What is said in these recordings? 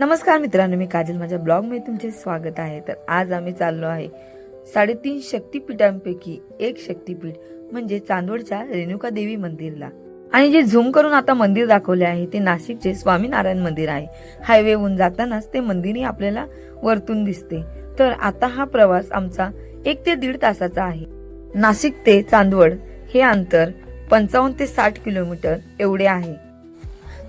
नमस्कार मित्रांनो मी काजल. माझ्या ब्लॉगमध्ये तुमचे स्वागत आहे. तर आज आम्ही चाललो आहे साडेतीन शक्तिपीठांपैकी एक शक्तिपीठ म्हणजे चांदवडच्या रेणुका देवी मंदिरला. आणि जे झूम करून आता मंदिर दाखवले आहे ते नाशिकचे स्वामीनारायण मंदिर आहे. हायवेहून जातानाच ते मंदिरही आपल्याला वरतून दिसते. तर आता हा प्रवास आमचा एक ते दीड तासाचा आहे. नाशिक ते चांदवड हे अंतर पंचावन्न ते साठ किलोमीटर एवढे आहे.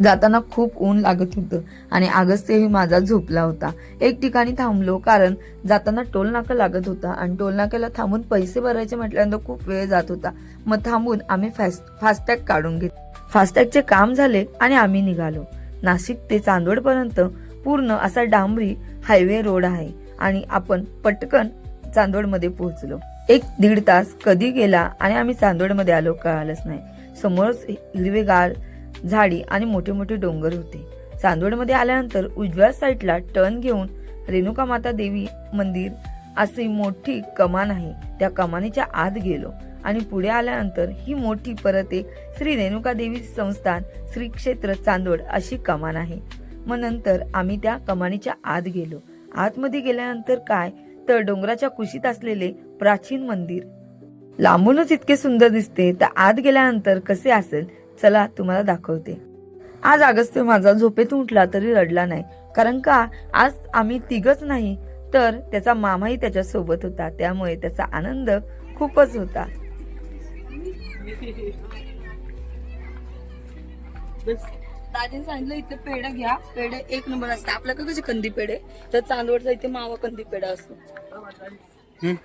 जाताना खूप ऊन लागत होतं आणि अगस्त्यही माझा झोपला होता. एक ठिकाणी थांबलो कारण जाताना टोल नाका लागत होता आणि टोल नाक्याला थांबून पैसे भरायचे म्हटल्यानंतर खूप वेळ जात होता. मग थांबून आम्ही फास्टॅग काढून घेत फास्टॅगचे काम झाले आणि आम्ही निघालो. नाशिक ते चांदवडपर्यंत पूर्ण असा डांबरी हायवे रोड आहे आणि आपण पटकन चांदवडमध्ये पोहोचलो. एक दीड तास कधी गेला आणि आम्ही चांदवडमध्ये आलो कळालंच नाही. समोरच हिरवेगार झाडी आणि मोठे मोठे डोंगर होते. चांदवडमध्ये आल्यानंतर उजव्या साईडला टर्न घेऊन रेणुका माता देवी मंदिर अशी मोठी कमान आहे. त्या कमानीच्या आत गेलो आणि पुढे आल्यानंतर ही मोठी परत एक श्री रेणुका देवी संस्थान श्री क्षेत्र चांदवड अशी कमान आहे. मग नंतर आम्ही त्या कमानीच्या आत गेलो. आतमध्ये गेल्यानंतर काय? तर डोंगराच्या कुशीत असलेले प्राचीन मंदिर. लांबूनच इतके सुंदर दिसते. तर आत गेल्यानंतर कसे असेल? चला तुम्हाला दाखवते. आज अगस्त्य माझा झोपेतून उठला तरी रडला नाही. कारण का? आज आम्ही तिघच नाही तर त्याचा मामाही त्याच्या सोबत होता. त्यामुळे त्याचा आनंद खूपच होता. दाजीने सांगितलं इथे पेढे घ्या. पेढे एक नंबर असते. आपल्याकडे कसे कंदी पेढे तर चांदवडचा इथे मावा कंदी पेढा असतो.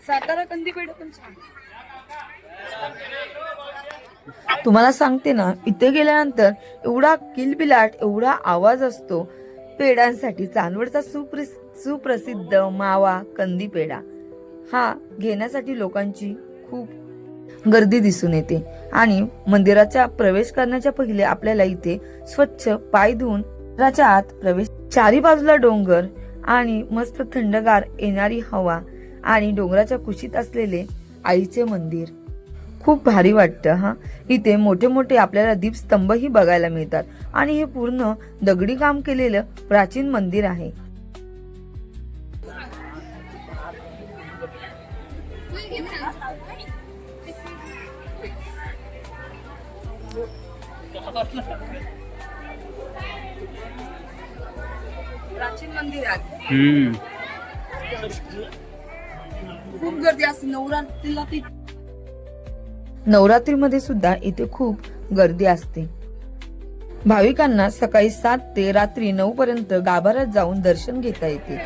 सातारा कंदी पेढे पण छान. तुम्हाला सांगते ना इथे गेल्यानंतर एवढा किलबिलाट एवढा आवाज असतो. पेड्यांसाठी चांदवडचा सुप्रि सुप्रसिद्ध मावा कंदी पेढा. हा घेण्यासाठी लोकांची खूप गर्दी दिसून येते. आणि मंदिराच्या प्रवेश करण्याच्या पहिले आपल्याला इथे स्वच्छ पाय धुवून मंदिराच्या आत प्रवेश चारी बाजूला डोंगर आणि मस्त थंडगार येणारी हवा आणि डोंगराच्या कुशीत असलेले आईचे मंदिर. खूप भारी वाटतं हा. इथे मोठे मोठे आपल्याला दीपस्तंभही बघायला मिळतात. आणि हे पूर्ण दगडी काम केलेलं प्राचीन मंदिर आहे. प्राचीन मंदिर आहे. हम्म. खूप गर्दी असते. नवरात्रीला ती नवरात्रीमध्ये सुद्धा इथे खूप गर्दी असते. भाविकांना सकाळी सात ते रात्री नऊ पर्यंत गाभाऱ्यात जाऊन दर्शन घेता येते.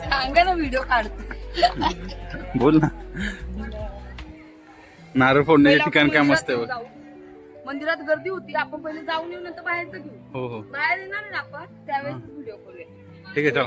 सांगा ना व्हिडिओ काढतो बोल ना. नारळ फोडण्याचे ठिकाण काय मस्त आहे बघ. मंदिरात गर्दी होती. आपण पहिले जाऊन येऊ नंतर बाहेरचं घेऊ. हो हो. बाहेर येणार ना आपण? त्यावेळेस व्हिडिओ करूया. ठीक आहे चल.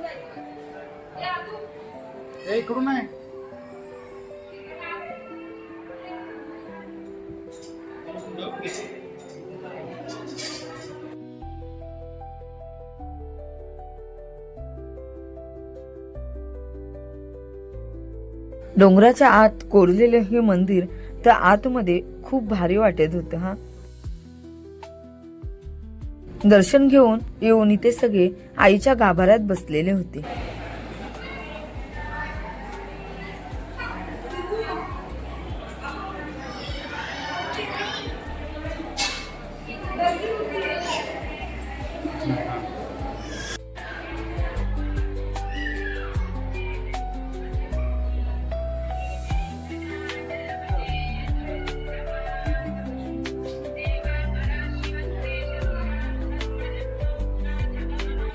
ए, इकडून आहे. डोंगराच्या आत कोरलेले हे मंदिर त्या आतमध्ये खूप भारी वाटत होतं हा. दर्शन घेऊन येऊन इथे सगळे आईच्या गाभाऱ्यात बसलेले होते.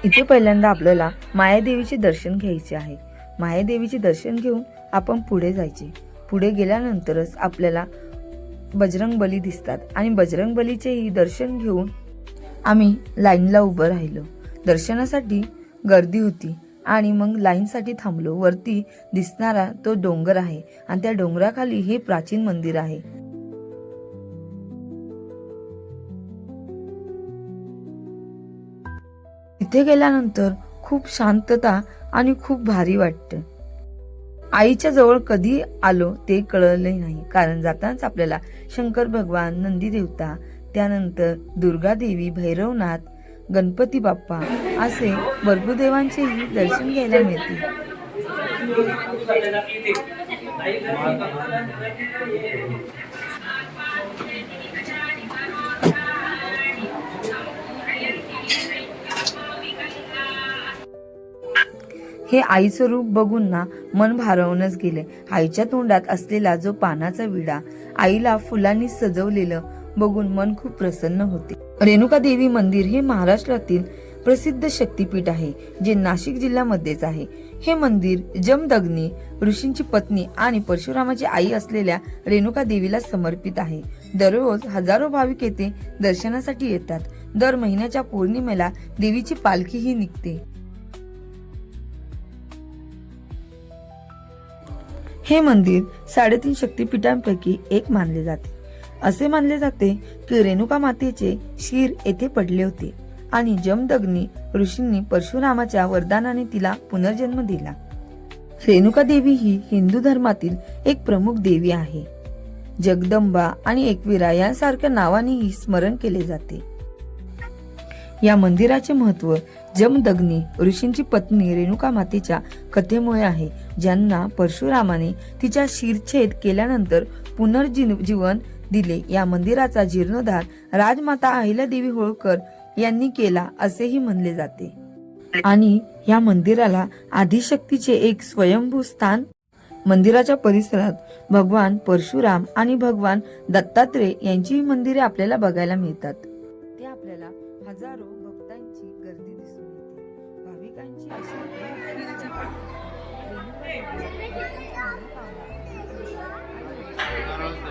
इथे पहिल्यांदा आपल्याला मायादेवीचे दर्शन घ्यायचे आहे. मायादेवीचे दर्शन घेऊन आपण पुढे जायचे. पुढे गेल्यानंतरच आपल्याला बजरंग बली दिसतात आणि बजरंग बलीचेही दर्शन घेऊन आम्ही लाईनला उभं राहिलो. दर्शनासाठी गर्दी होती आणि मग लाईनसाठी थांबलो. वरती दिसणारा तो डोंगर आहे आणि त्या डोंगराखाली हे प्राचीन मंदिर आहे. इथे गेल्यानंतर खूप शांतता आणि खूप भारी वाटतं. आईच्या जवळ कधी आलो ते कळले नाही. कारण जातानाच आपल्याला शंकर भगवान नंदी देवता त्यानंतर दुर्गा देवी भैरवनाथ गणपती बाप्पा असे भरपूरदेवांचेही दर्शन घ्यायला मिळते. हे आईचं रूप बघून ना मन भारावूनच गेले. आईच्या तोंडात असलेला जो पानाचा विडा आईला फुलांनी सजवलेलं बघून मन खूप प्रसन्न होते. रेणुका देवी मंदिर हे महाराष्ट्रातील प्रसिद्ध शक्तीपीठ आहे जे नाशिक जिल्ह्यामध्येच आहे. हे मंदिर जमदग्नी ऋषींची पत्नी आणि परशुरामाची आई असलेल्या रेणुका देवीला समर्पित आहे. दररोज हजारो भाविक येथे दर्शनासाठी येतात. दर महिन्याच्या पौर्णिमेला देवीची पालखीही निघते. हे मंदिर साडेतीन शक्तिपीठांपैकी एक मानले जाते. असे मानले जाते की रेणुका मातेचे शिर येथे पडले होते आणि जमदग्नी ऋषींनी परशुरामाच्या वरदानाने तिला पुनर्जन्म दिला. रेणुका देवी ही हिंदू धर्मातील एक प्रमुख देवी आहे. जगदंबा आणि एकविरा यांसारख्या नावानेही स्मरण केले जाते. या मंदिराचे महत्त्व जमदग्नी ऋषींची पत्नी रेणुका मातेच्या कथेमुळे आहे ज्यांना परशुरामाने तिच्या शिरछेद केल्यानंतर पुनर्जीवन दिले. या मंदिराचा जीर्णोद्धार राजमाता अहिल्यादेवी होळकर यांनी केला असेही म्हणले जाते. आणि या मंदिराला आदिशक्तीचे एक स्वयंभू स्थान मंदिराच्या परिसरात भगवान परशुराम आणि भगवान दत्तात्रय यांचीही मंदिरे आपल्याला बघायला मिळतात. ते आपल्याला हजारो 生活节奏，明媚，很好玩。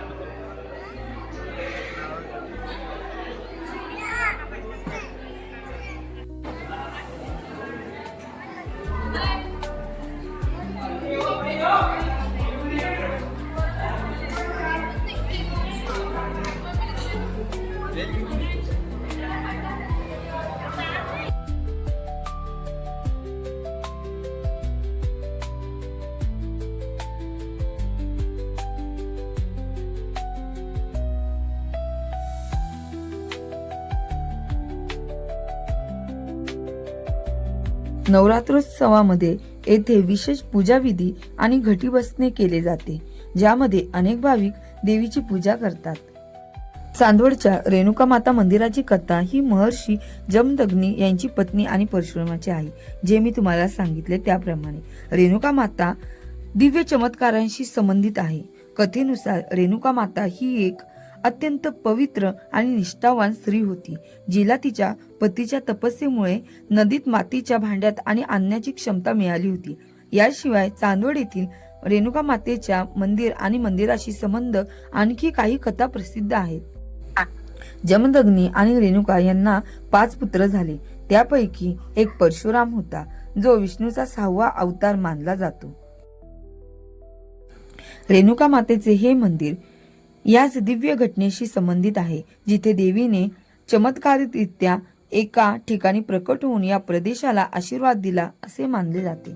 नवरात्रोत्सवामध्ये येथे विशेष पूजाविधी आणि घटी बसणे केले जाते ज्यामध्ये अनेक भाविक देवीची पूजा करतात. चांदवडच्या रेणुका माता मंदिराची कथा ही महर्षी जमदग्नी यांची पत्नी आणि परशुरामाची आहे जे मी तुम्हाला सांगितले त्याप्रमाणे. रेणुका माता दिव्य चमत्कारांशी संबंधित आहे. कथेनुसार रेणुका माता ही एक अत्यंत पवित्र आणि निष्ठावान स्त्री होती जिला तिच्या पतीच्या तपस्येमुळे नदीत मातीच्या भांड्यात आणि आणण्याची क्षमता मिळाली होती. याशिवाय चांदवड येथील रेणुका मातेच्या मंदिर आणि मंदिराशी संबंध आणखी काही कथा प्रसिद्ध आहेत. जमदग्नी आणि रेणुका यांना पाच पुत्र झाले. त्यापैकी एक परशुराम होता जो विष्णूचा सहावा अवतार मानला जातो. रेणुका मातेचे हे मंदिर याच दिव्य घटनेशी संबंधित आहे जिथे देवीने चमत्कारित्या एका ठिकाणी प्रकट होऊन या प्रदेशाला आशीर्वाद दिला असे मानले जाते.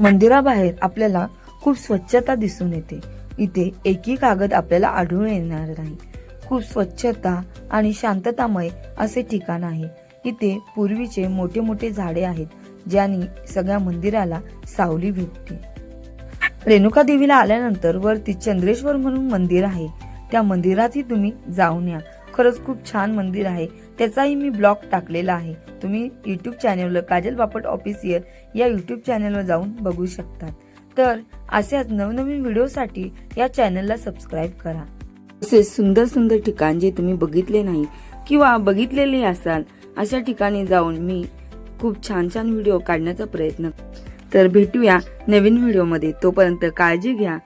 मंदिराबाहेर आपल्याला खूप स्वच्छता दिसून येते. इथे एकही कागद आपल्याला आढळून येणार नाही. खूप स्वच्छता आणि शांततामय असे ठिकाण आहे. इथे पूर्वीचे मोठे मोठे झाडे आहेत. ज्यांनी सगळ्या मंदिराला सावली भेटते रेणुका देवीला आल्यानंतर वरती चंद्रेश्वर म्हणून मंदिर आहे. त्या मंदिरातही तुम्ही जाऊन या. खरंच खूप छान मंदिर आहे. त्याचाही मी ब्लॉग टाकलेला आहे. तुम्ही युट्यूब चॅनलवर काजल बापट ऑफिसियल या युट्यूब चॅनलवर जाऊन बघू शकतात. तर असेच नवनवीन व्हिडिओसाठी या चॅनलला सबस्क्राईब करा. तसेच सुंदर सुंदर ठिकाण जे तुम्ही बघितले नाही किंवा बघितलेले असाल अशा ठिकाणी जाऊन मी खूप छान छान व्हिडिओ काढण्याचा प्रयत्न. तर भेटूया नवीन व्हिडिओमध्ये. तोपर्यंत काळजी घ्या.